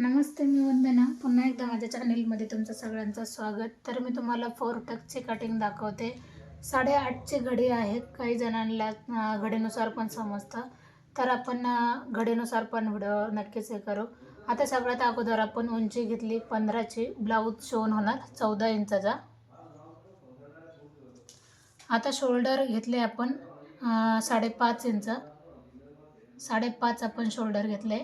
नमस्ते मी वंदना. पुन्हा एकदा माझ्या चॅनेलमध्ये तुमचं सगळ्यांचं स्वागत. तर मी तुम्हाला फोर टकची कटिंग दाखवते. साडेआठची घडी आहेत. काही जणांना घडीनुसार पण समजतं. तर आपण घडीनुसार पण व्हिडिओ नक्कीच हे करू. आता सगळ्यात अगोदर आपण उंची घेतली. पंधराची. ब्लाऊज शिवून होणार. चौदा इंचाचा. आता शोल्डर घेतले आपण साडेपाच इंच. साडेपाच आपण शोल्डर घेतले.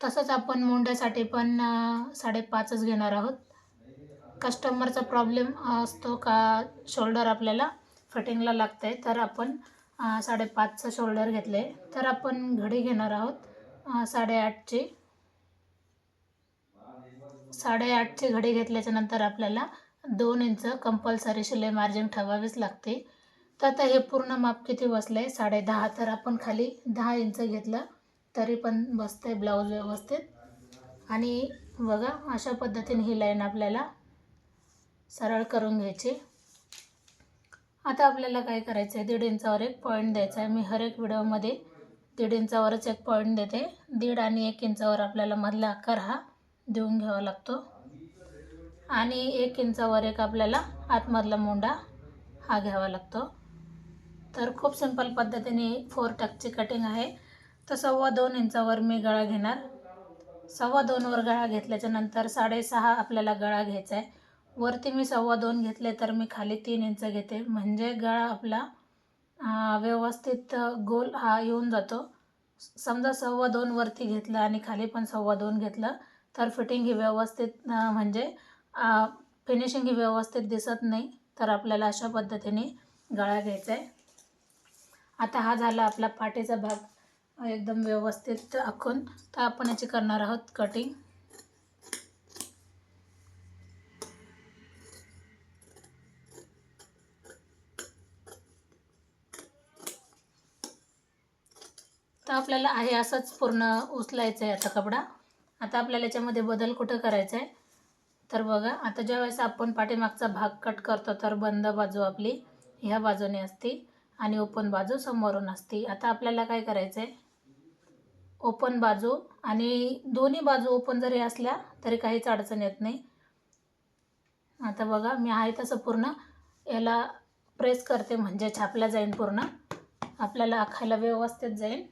तसंच आपण मोंड्यासाठी पण साडेपाचच घेणार आहोत. कस्टमरचा प्रॉब्लेम असतो का शोल्डर आपल्याला फिटिंगला लागतं आहे तर आपण साडेपाचचं शोल्डर घेतले तर आपण घडी घेणार आहोत साडेआठची. साडेआठची घडी घेतल्याच्या नंतर आपल्याला दोन इंच कंपल्सरी शिलाई मार्जिन ठेवावीच लागते. तर आता हे पूर्ण माप किती बसलं आहे साडे दहा. तर आपण खाली दहा इंच घेतलं. तरी पण बसते ब्लाऊज व्यवस्थित. आणि बघा अशा पद्धतीने ही लाईन आपल्याला सरळ करून घ्यायची. आता आपल्याला काय करायचं आहे दीड इंचावर एक पॉईंट द्यायचा आहे मी हर एक व्हिडिओमध्ये दीड इंचावरच एक पॉईंट देते. दीड आणि एक इंचावर आपल्याला मधला आकार हा देऊन घ्यावा लागतो. आणि एक इंचावर एक आपल्याला आतमधला मोंडा हा घ्यावा लागतो. तर खूप सिंपल पद्धतीने फोर टकची कटिंग आहे. तर सव्वा दोन इंचावर मी गळा घेणार. सव्वा दोनवर गळा घेतल्याच्या नंतर साडेसहा आपल्याला गळा घ्यायचा आहे वरती मी सव्वा दोन घेतले तर मी खाली तीन इंच घेते. म्हणजे गळा आपला व्यवस्थित गोल हा येऊन जातो. समजा सव्वा दोन वरती घेतलं आणि खाली पण सव्वा दोन घेतलं तर फिटिंग ही व्यवस्थित म्हणजे फिनिशिंग ही व्यवस्थित दिसत नाही तर आपल्याला अशा पद्धतीने गळा घ्यायचा आहे आता हा झाला आपला पाठीचा भाग. एकदम व्यवस्थित आखून. तर आपण याची करणार आहोत कटिंग तर आपल्याला आहे असंच पूर्ण उचलायचं आहे आता कपडा. आता आपल्याला याच्यामध्ये बदल कुठं करायचा आहे? तर बघा आता ज्यावेळेस आपण पाठीमागचा भाग कट करतो तर बंद बाजू आपली ह्या बाजूने असते आणि ओपन बाजू समोरून असते. आता आपल्याला काय करायचं आहे ओपन बाजू आणि दोन्ही बाजू ओपन जरी असल्या तरी काहीच अडचण येत नाही. आता बघा मी आहे तसं पूर्ण. याला प्रेस करते म्हणजे छापल्या जाईन पूर्ण. आपल्याला आखायला व्यवस्थित जाईल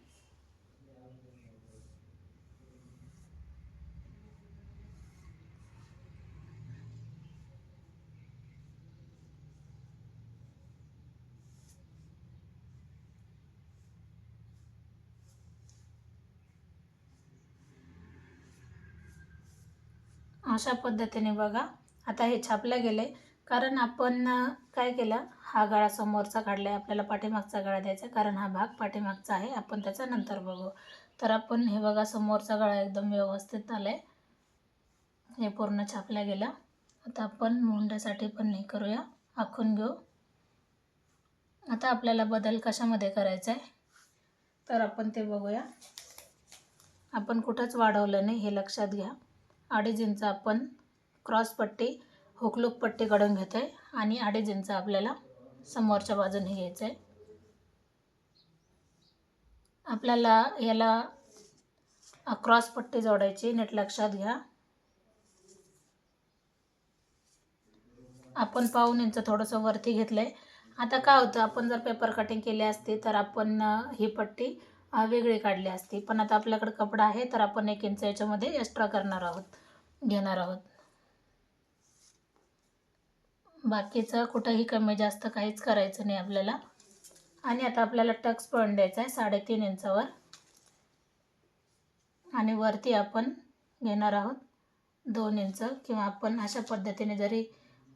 अशा पद्धतीने बघा. आता हे छापलं आहे कारण आपण काय केलं? हा गळा समोरचा काढला आहे आपल्याला पाठीमागचा गळा द्यायचा आहे, कारण हा भाग पाठीमागचा आहे. आपण त्याचा नंतर बघू. तर आपण हे बघा समोरचा गळा एकदम व्यवस्थित आला आहे हे पूर्ण छापल्या गेलं. आता आपण मुंड्यासाठी पण हे करूया. आखून घेऊ. आता आपल्याला बदल कशामध्ये करायचा आहे? तर आपण ते बघूया. आपण कुठंच वाढवलं नाही हे लक्षात घ्या. अडीच इंच आपण क्रॉस पट्टी हुकलूक पट्टी काढून घेतो आहे आणि अडीच इंच आपल्याला समोरच्या बाजूने घ्यायचं आहे आपल्याला याला क्रॉस पट्टी जोडायची नीट लक्षात घ्या. आपण पाहून इंच थोडंसं वरती घेतलं आहे आता काय होतं आपण जर पेपर कटिंग केली असते तर आपण ही पट्टी वेगळी काढले असते. पण आता आपल्याकडे कपडा आहे तर आपण एक इंच याच्यामध्ये एक्स्ट्रा करणार आहोत घेणार आहोत. बाकीचं कुठंही कमी जास्त काहीच करायचं नाही आपल्याला. आणि आता आपल्याला टक्स पॉईंट द्यायचा आहे साडेतीन इंचावर आणि वरती आपण घेणार आहोत दोन इंच किंवा आपण अशा पद्धतीने जरी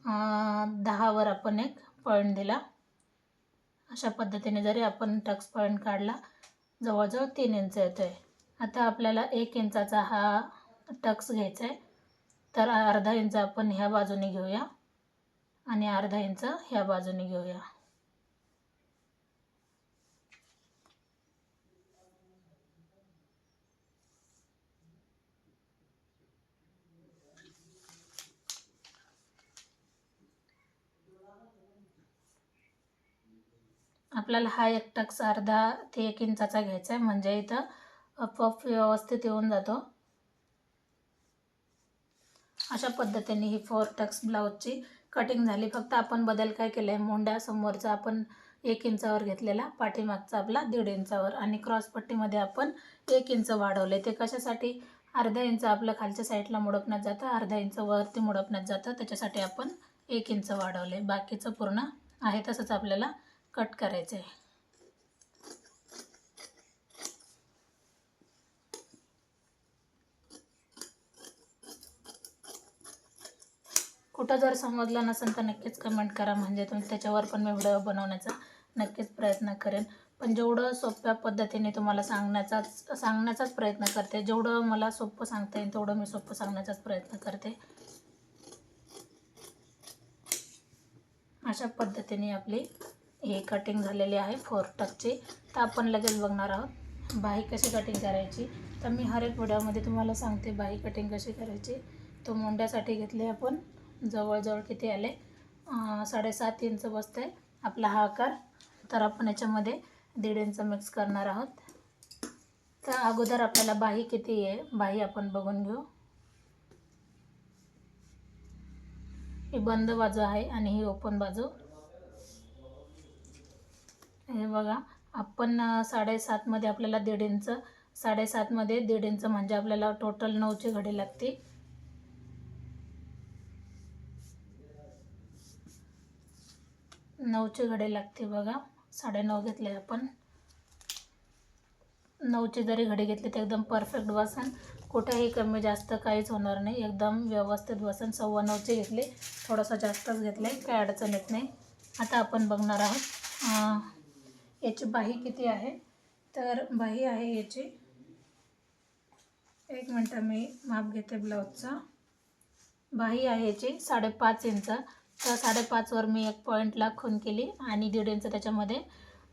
अं, दहावर आपण एक पॉईंट दिला अशा पद्धतीने जरी आपण टक्स पॉईंट काढला जवळजवळ तीन इंच येतो आहे आता आपल्याला एक इंचाचा हा टक्स घ्यायचा आहे तर अर्धा इंच आपण ह्या बाजूने घेऊया आणि अर्धा इंच ह्या बाजूने घेऊया. आपल्याला हा एक टक्स अर्धा ते एक इंचाचा घ्यायचा आहे म्हणजे इथं पफ व्यवस्थित येऊन जातो. अशा पद्धतीने ही फोर टक्स ब्लाऊजची कटिंग झाली. फक्त आपण बदल काय केलं आहे मोंड्या समोरचा आपण एक इंचावर घेतलेला पाठीमागचा आपला दीड इंचावर आणि क्रॉस पट्टीमध्ये आपण एक इंच वाढवले ते कशासाठी? अर्धा इंच आपलं खालच्या साईडला मुडपण्यात जातं अर्धा इंच वरती मुडपण्यात जातं. त्याच्यासाठी आपण एक इंच वाढवले बाकीचं पूर्ण आहे तसंच आपल्याला कट करायचं आहे कुठं जर समजलं नसेल तर नक्कीच कमेंट करा. म्हणजे तुम्ही त्याच्यावर पण मी व्हिडिओ बनवण्याचा नक्कीच प्रयत्न करेन. पण जेवढं सोप्या पद्धतीने तुम्हाला सांगण्याचाच सांगण्याचाच प्रयत्न करते जेवढं मला सोपं सांगता येईल तेवढं मी सोपं सांगण्याचाच प्रयत्न करते. अशा पद्धतीने आपली हे कटिंग झालेली आहे फोर टकची तर आपण लगेच बघणार आहोत बाही कशी कटिंग करायची. तर मी हर एक व्हिडिओमध्ये तुम्हाला सांगते बाही कटिंग कशी करायची. तो मोंड्यासाठी घेतले आपण जवळजवळ किती आले? साडेसात इंच बसते आपला हा आकार. तर आपण याच्यामध्ये दीड इंच मिक्स करणार आहोत. तर अगोदर आपल्याला बाही किती आहे बाही आपण बघून घेऊ. ही बंद बाजू आहे आणि ही ओपन बाजू. हे बघा आपण साडेसातमध्ये आपल्याला दीड इंच साडेसातमध्ये दीड इंच म्हणजे आपल्याला टोटल नऊची घडी लागते. नऊचे घडे लागते बघा साडेनऊ घेतले आपण. नऊची जरी घडी घेतली तर एकदम परफेक्ट बसन. कुठेही कमी जास्त काहीच होणार नाही. एकदम व्यवस्थित बसन. सव्वा नऊचे घेतले थोडंसं जास्तच घेतलं आहे काही अडचण येत नाही. आता आपण बघणार आहोत याची बाही किती आहे? तर बाही आहे याची. एक मिनटं मी माप घेते ब्लाऊजचा. बाही आहे याची साडेपाच इंच. तर साडेपाचवर मी एक पॉईंटला खून केली आणि दीड इंच त्याच्यामध्ये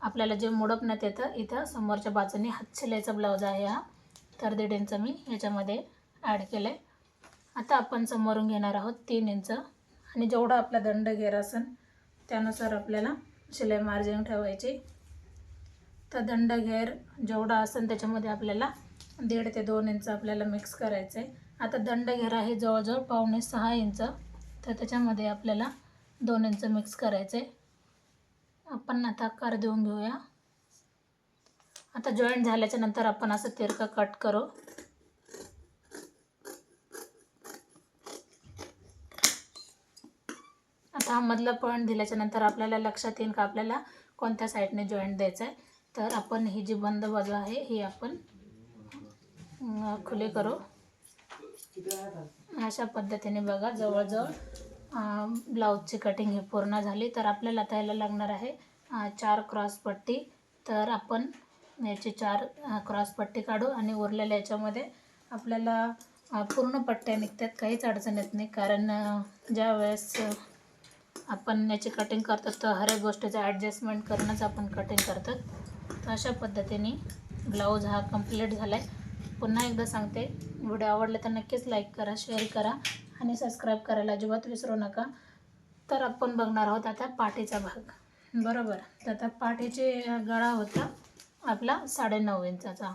आपल्याला जे मोडपण्यात येतं इथं समोरच्या बाजूने हातशिलाईचा ब्लाऊज आहे हा. तर दीड इंच मी याच्यामध्ये ॲड केलं आहे आता आपण समोरून घेणार आहोत तीन इंच. आणि जेवढा आपला दंड घेर असेल त्यानुसार आपल्याला शिलाई मार्जिन ठेवायची. तर दंड घेर जेवढा असेल त्याच्यामध्ये आपल्याला दीड ते दोन इंच आपल्याला मिक्स करायचं आहे आता दंड घेर आहे जवळजवळ पावणे सहा इंच. तर त्याच्यामध्ये आपल्याला दोन इंच मिक्स करायचं आहे आपण आता आकार देऊन घेऊया. आता जॉईंट झाल्याच्यानंतर आपण असं तिरकं कट करू. आता हा मधला पॉईंट दिल्याच्या नंतर आपल्याला लक्षात येईल का आपल्याला कोणत्या साईडने जॉईंट द्यायचं आहे तर आपण ही जी बंद बाजू आहे ही आपण खुले करू. अशा पद्धतीने बघा जवळजवळ ब्लाऊजची कटिंग ही पूर्ण झाली. तर आपल्याला आता लागणार आहे चार क्रॉस पट्टी. तर आपण याची चार क्रॉस पट्टी काढू आणि उरलेल्या याच्यामध्ये आपल्याला पूर्ण पट्ट्या निघतात. काहीच अडचण येत नाही. कारण ज्या वेळेस आपण याची कटिंग करतो तर हर एक गोष्टीचं ॲडजस्टमेंट करूनच आपण कटिंग करतात अशा पद्धतीने ब्लाऊज हा कंप्लीट झाला आहे पुन्हा एकदा सांगते व्हिडिओ आवडले तर नक्कीच लाईक करा शेअर करा आणि सबस्क्राईब करायला अजिबात विसरू नका. तर आपण बघणार आहोत आता पाठीचा भाग. बरोबर. तर आता पाठीचे गळा होता आपला साडेनऊ इंचाचा.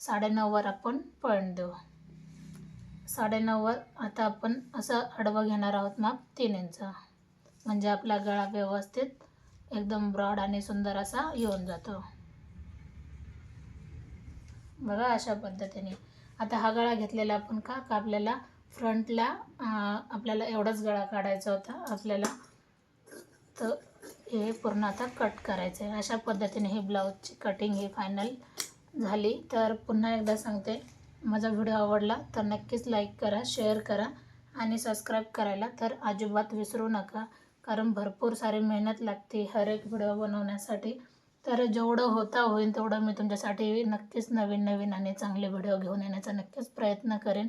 साडेनऊवर आपण पॉईंट देऊ. साडेनऊवर आता आपण असं आडवं घेणार आहोत माप तीन इंच. म्हणजे आपला गळा व्यवस्थित एकदम ब्रॉड आणि सुंदर असा येऊन जातो. बघा अशा पद्धतीने. आता हा गळा घेतलेला आपण का? का आपल्याला फ्रंटला आपल्याला एवढाच गळा काढायचा होता आपल्याला तर हे पूर्ण आता कट करायचं आहे अशा पद्धतीने ही ब्लाऊजची कटिंग ही फायनल झाली. तर पुन्हा एकदा सांगते माझा व्हिडिओ आवडला तर नक्कीच लाईक करा शेअर करा आणि सबस्क्राईब करायला तर अजिबात विसरू नका. कारण भरपूर सारी मेहनत लागते हर एक व्हिडिओ बनवण्यासाठी. तर जेवढं होता होईल तेवढं मी तुमच्यासाठी नक्कीच नवीन नवीन आणि चांगले व्हिडिओ घेऊन येण्याचा नक्कीच प्रयत्न करेन.